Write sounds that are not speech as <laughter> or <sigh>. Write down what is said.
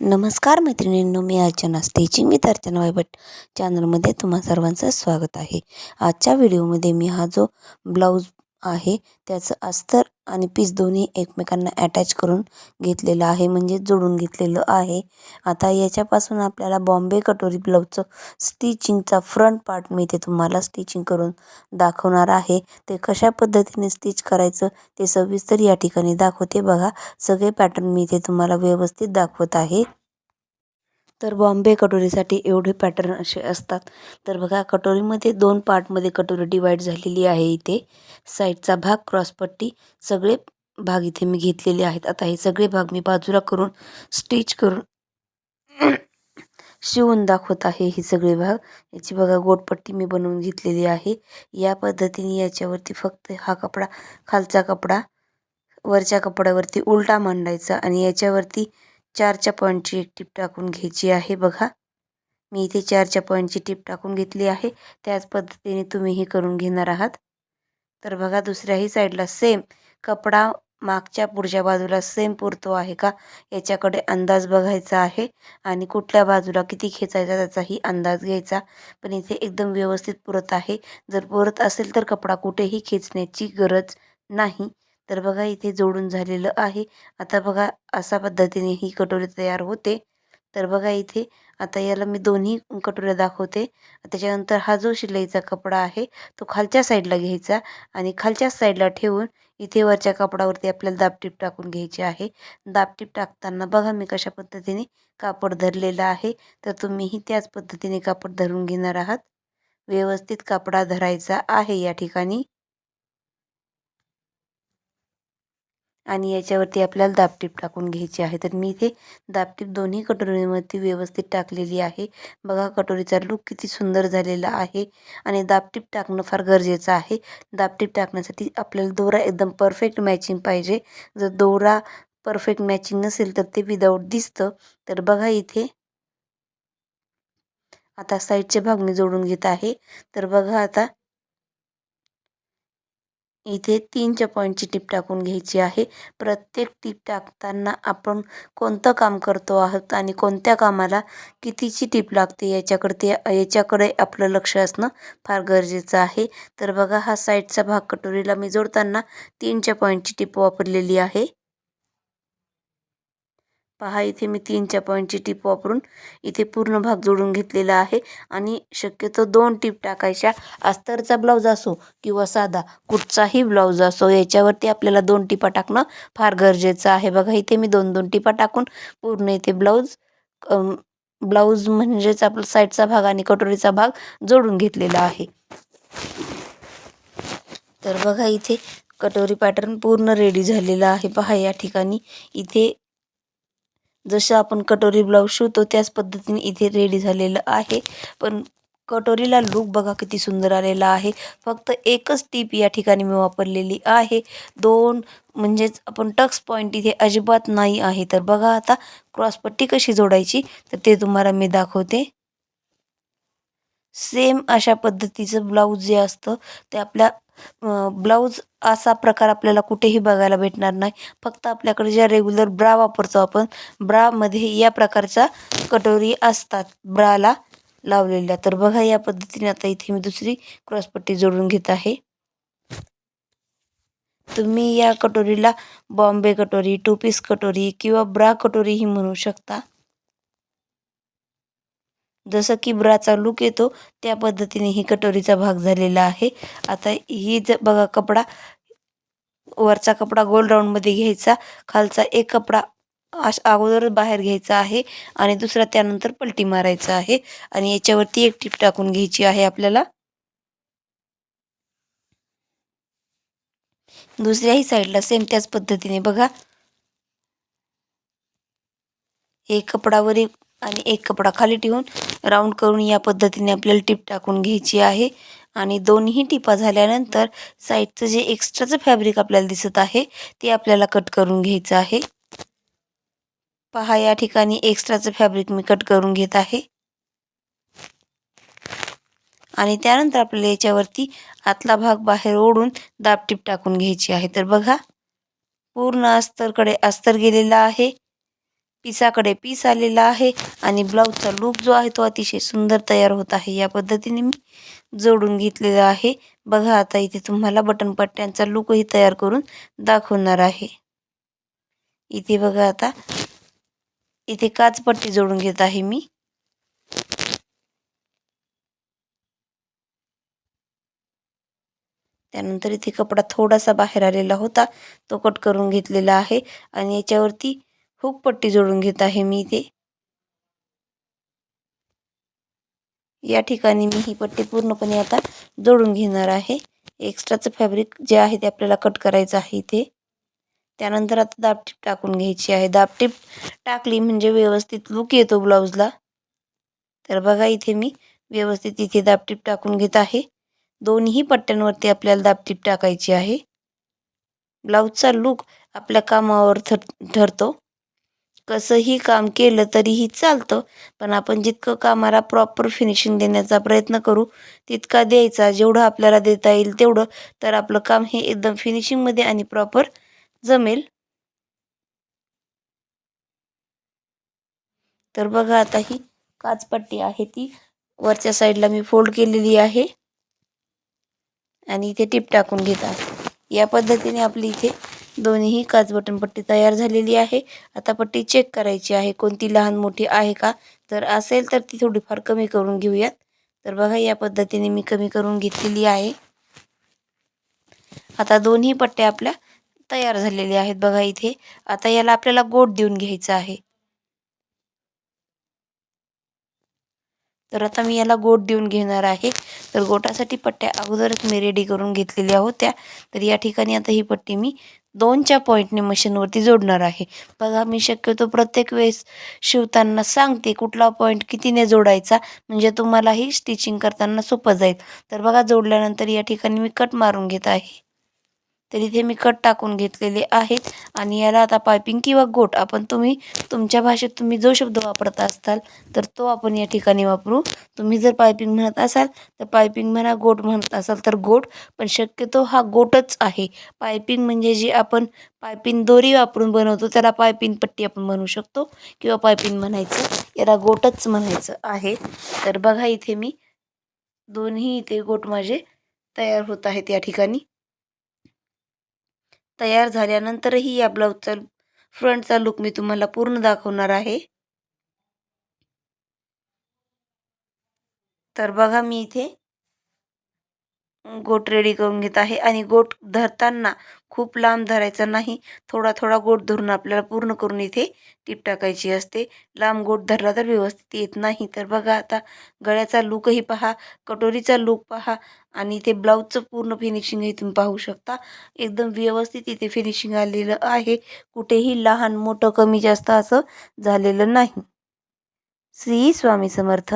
नमस्कार मैत्रिणींनो मी अर्चना स्टेचिंग विथ अर्चना वायभट चॅनलमध्ये तुम्हा सर्वांचं स्वागत आहे. आजच्या व्हिडिओमध्ये मी हा जो ब्लाऊज आहे. त्याचं अस्तर आणि पीस दोन्ही एकमेकांना अटॅच करून घेतलेलं आहे म्हणजे जोडून घेतलेलं आहे. आता याच्यापासून आपल्याला बॉम्बे कटोरी ब्लाऊजचं स्टिचिंगचा फ्रंट पार्ट मी ते तुम्हाला स्टिचिंग करून दाखवणार आहे. ते कशा पद्धतीने स्टिच करायचं ते सविस्तर या ठिकाणी दाखवते बघा. सगळे पॅटर्न मी ते तुम्हाला व्यवस्थित दाखवत आहे. तर बॉम्बे कटोरीसाठी एवढे पॅटर्न असे असतात. तर बघा कटोरीमध्ये दोन पार्टमध्ये कटोरी डिवाईड झालेली आहे इथे. साईडचा भाग क्रॉसपट्टी सगळे भाग इथे मी घेतलेले आहेत. आता हे सगळे भाग मी बाजूला करून स्टिच करून <coughs> शिवून दाखवत आहे हे सगळे भाग. याची बघा गोटपट्टी मी बनवून घेतलेली आहे. या पद्धतीने याच्यावरती फक्त हा कपडा खालचा कपडा वरच्या कपड्यावरती उलटा मांडायचा आणि याच्यावरती चारच्या पॉईंटची एक टीप टाकून घ्यायची आहे बघा. मी इथे चारच्या पॉईंटची टीप टाकून घेतली आहे. त्याच पद्धतीने तुम्हीही करून घेणार आहात. तर बघा दुसऱ्याही साईडला सेम कपडा मागच्या पुढच्या बाजूला सेम पुरतो आहे का? याच्याकडे अंदाज बघायचा आहे. आणि कुठल्या बाजूला किती खेचायचा त्याचाही अंदाज घ्यायचा. पण इथे एकदम व्यवस्थित पुरत आहे. जर पुरत असेल तर कपडा कुठेही खेचण्याची गरज नाही. तर बघा इथे जोडून झालेलं आहे. आता बघा अशा पद्धतीने ही कटोरी तयार होते. तर बघा इथे आता याला मी दोन्ही कटोऱ्या दाखवते. त्याच्यानंतर हा जो शिलाईचा कपडा आहे तो खालच्या साईडला घ्यायचा आणि खालच्या साईडला ठेवून इथे वरच्या कपडावरती आपल्याला दाबटीप टाकून घ्यायची आहे. दाबटीप टाकताना बघा मी कशा पद्धतीने कापड धरलेलं आहे. तर तुम्हीही त्याच पद्धतीने कापड धरून घेणार आहात. व्यवस्थित कापडा धरायचा आहे या ठिकाणी. आणि याच्यावरती आपल्याला दाबटीप टाकून घ्यायची आहे. तर मी इथे दाबटीप दोन्ही कटोरीवरती व्यवस्थित टाकलेली आहे. बघा कटोरीचा लूक किती सुंदर झालेला आहे आणि दाबटीप टाकणं फार गरजेचं आहे. दाबटीप टाकण्यासाठी आपल्याला दोरा एकदम परफेक्ट मॅचिंग पाहिजे. जर दोरा परफेक्ट मॅचिंग नसेल तर ते विदाऊट दिसतं. तर बघा इथे आता साईडचे भाग मी जोडून घेत आहे. तर बघा आता इथे तीनच्या पॉईंटची टीप टाकून घ्यायची आहे. प्रत्येक टीप टाकताना आपण कोणतं काम करतो आहोत आणि कोणत्या कामाला कितीची टीप लागते याच्याकडे याच्याकडे आपलं लक्ष असणं फार गरजेचं आहे. तर बघा हा साईडचा भाग कटोरीला मी जोडताना तीनच्या पॉईंटची टीप वापरलेली आहे. पहा इथे मी तीनच्या पॉईंटची टीप वापरून इथे पूर्ण भाग जोडून घेतलेला आहे. आणि शक्यतो दोन टीप टाकायच्या. अस्तरचा ब्लाऊज असो किंवा साधा कुठचाही ब्लाऊज असो याच्यावरती आपल्याला दोन टिपा टाकणं फार गरजेचं आहे. बघा इथे मी दोन दोन टिपा टाकून पूर्ण इथे ब्लाऊज ब्लाऊज म्हणजेच आपला साईडचा भाग आणि कटोरीचा भाग जोडून घेतलेला आहे. तर बघा इथे कटोरी पॅटर्न पूर्ण रेडी झालेला आहे. पहा या ठिकाणी इथे जसं आपण कटोरी ब्लाऊज शिवतो त्याच पद्धतीने इथे रेडी झालेलं आहे. पण कटोरीला लूक बघा किती सुंदर आलेला आहे. फक्त एकच टीप या ठिकाणी मी वापरलेली आहे. दोन म्हणजेच आपण टक्स पॉईंट इथे अजिबात नाही आहे. तर बघा आता क्रॉसपट्टी कशी जोडायची तर ते तुम्हाला मी दाखवते. सेम अशा पद्धतीचं ब्लाऊज जे असतं ते आपल्या ब्लाऊज असा प्रकार आपल्याला कुठेही बघायला भेटणार नाही. फक्त आपल्याकडे ज्या रेग्युलर ब्रा वापरतो आपण ब्रामध्ये या प्रकारचा कटोरी असतात ब्राला लावलेल्या. तर बघा या पद्धतीने आता इथे मी दुसरी क्रॉसपट्टी जोडून घेत आहे. तुम्ही या कटोरीला बॉम्बे कटोरी टू पीस कटोरी किंवा ब्रा कटोरीही म्हणू शकता. जसं की ब्राचा लूक येतो त्या पद्धतीने ही कटोरीचा भाग झालेला आहे. आता ही ज बघा कपडा वरचा कपडा गोल राऊंडमध्ये घ्यायचा खालचा एक कपडा अश अगोदरच बाहेर घ्यायचा आहे आणि दुसरा त्यानंतर पलटी मारायचा आहे आणि याच्यावरती एक टीप टाकून घ्यायची आहे आपल्याला. दुसऱ्याही साईडला सेम त्याच पद्धतीने बघा. एक कपडावरील आणि एक कपडा खाली ठेवून राऊंड करून या पद्धतीने आपल्याला टीप टाकून घ्यायची आहे. आणि दोन्ही टिपा झाल्यानंतर साईडचं जे एक्स्ट्राचं फॅब्रिक आपल्याला दिसत आहे ते आपल्याला कट करून घ्यायचं आहे. पहा या ठिकाणी एक्स्ट्राचं फॅब्रिक मी कट करून घेत आहे. आणि त्यानंतर आपल्याला याच्यावरती आतला भाग बाहेर ओढून दाबटीप टाकून घ्यायची आहे. तर बघा पूर्ण अस्तरकडे अस्तर गेलेला आहे. पिसाकडे पीस आलेला आहे आणि ब्लाऊजचा लूक जो आहे तो अतिशय सुंदर तयार होत आहे. या पद्धतीने मी जोडून घेतलेला आहे. बघा आता इथे तुम्हाला बटन पट्ट्यांचा लूकही तयार करून दाखवणार आहे. इथे बघा आता इथे काच पट्टी जोडून घेत आहे मी. त्यानंतर इथे कपडा थोडासा बाहेर आलेला होता तो कट करून घेतलेला आहे आणि याच्यावरती हुक पट्टी जोडून घेत आहे मी इथे. या ठिकाणी मी ही पट्टी पूर्णपणे आता जोडून घेणार आहे. एक्स्ट्राचं फॅब्रिक जे आहे ते आपल्याला कट करायचं आहे इथे. त्यानंतर आता दापटीप टाकून घ्यायची आहे. दापटीप टाकली म्हणजे व्यवस्थित लुक येतो ब्लाऊजला तर बघा इथे मी व्यवस्थित इथे दापटीप टाकून घेत आहे. दोन्ही पट्ट्यांवरती आपल्याला दापटीप टाकायची आहे. ब्लाऊजचा लूक आपल्या कामावर ठर ठरतो. कसंही काम केलं तरीही चालतं. पण आपण जितकं कामाला प्रॉपर फिनिशिंग देण्याचा प्रयत्न करू तितका द्यायचा. जेवढं आपल्याला देता येईल तेवढं. तर आपलं काम हे एकदम फिनिशिंगमध्ये आणि प्रॉपर जमेल. तर बघा आता ही काचपट्टी आहे ती. वरच्या साईडला मी फोल्ड केलेली आहे. आणि इथे टिप टाकून घेत आहे. या पद्धतीने आपली इथे दोन्हीही काच बटन पट्टी तयार झालेली आहे. आता पट्टी चेक करायची आहे. कोणती लहान मोठी आहे का? जर असेल तर ती थोडीफार कमी करून घेऊयात. तर बघा या पद्धतीने मी कमी करून घेतलेली आहे. आता दोन्ही पट्ट्या आपल्या तयार झालेल्या आहेत. बघा इथे. आता याला आपल्याला गोट देऊन घ्यायचं आहे. तर आता मी याला गोट देऊन घेणार आहे. तर गोटासाठी पट्ट्या अगोदरच मी रेडी करून घेतलेल्या होत्या. तर या ठिकाणी आता ही पट्टी मी दोनच्या पॉईंटने मशीनवरती जोडणार आहे. बघा मी शक्यतो प्रत्येक वेळेस शिवताना सांगते कुठला पॉईंट कितीने जोडायचा म्हणजे तुम्हालाही स्टिचिंग करताना सोपं जाईल. तर बघा जोडल्यानंतर या ठिकाणी मी कट मारून घेत आहे. तर इथे मी कट टाकून घेतलेले आहेत. आणि याला आता पायपिंग किंवा गोट आपण तुम्ही तुमच्या भाषेत तुम्ही जो शब्द वापरत असाल तर तो आपण या ठिकाणी वापरू. तुम्ही जर पायपिंग म्हणत असाल तर पायपिंग म्हणा गोट म्हणत असाल तर गोट. पण शक्यतो हा गोटच आहे. पायपिंग म्हणजे जी आपण पायपिंग दोरी वापरून बनवतो त्याला पायपिंग पट्टी आपण म्हणू शकतो. किंवा पायपिंग म्हणायचं याला गोटच म्हणायचं आहे. तर बघा इथे मी दोन्ही इथे गोट माझे तयार होत आहेत या ठिकाणी. तयार झाल्यानंतरही या ब्लाऊजचा फ्रंटचा लुक मी तुम्हाला पूर्ण दाखवणार आहे. तर बघा मी इथे गोट रेडी करून घेत आहे आणि गोट धरताना खूप लांब धरायचा नाही. थोडा थोडा गोट धरून आपल्याला पूर्ण करून इथे टीप टाकायची असते. लांब गोट धरला तर व्यवस्थित येत नाही. तर बघा आता गळ्याचा लुकही पहा कटोरीचा लूक पहा आणि इथे ब्लाऊजचं पूर्ण फिनिशिंगही तुम्ही पाहू शकता. एकदम व्यवस्थित इथे फिनिशिंग आलेलं आहे. कुठेही लहान मोठं कमी जास्त असं झालेलं नाही. श्री स्वामी समर्थ.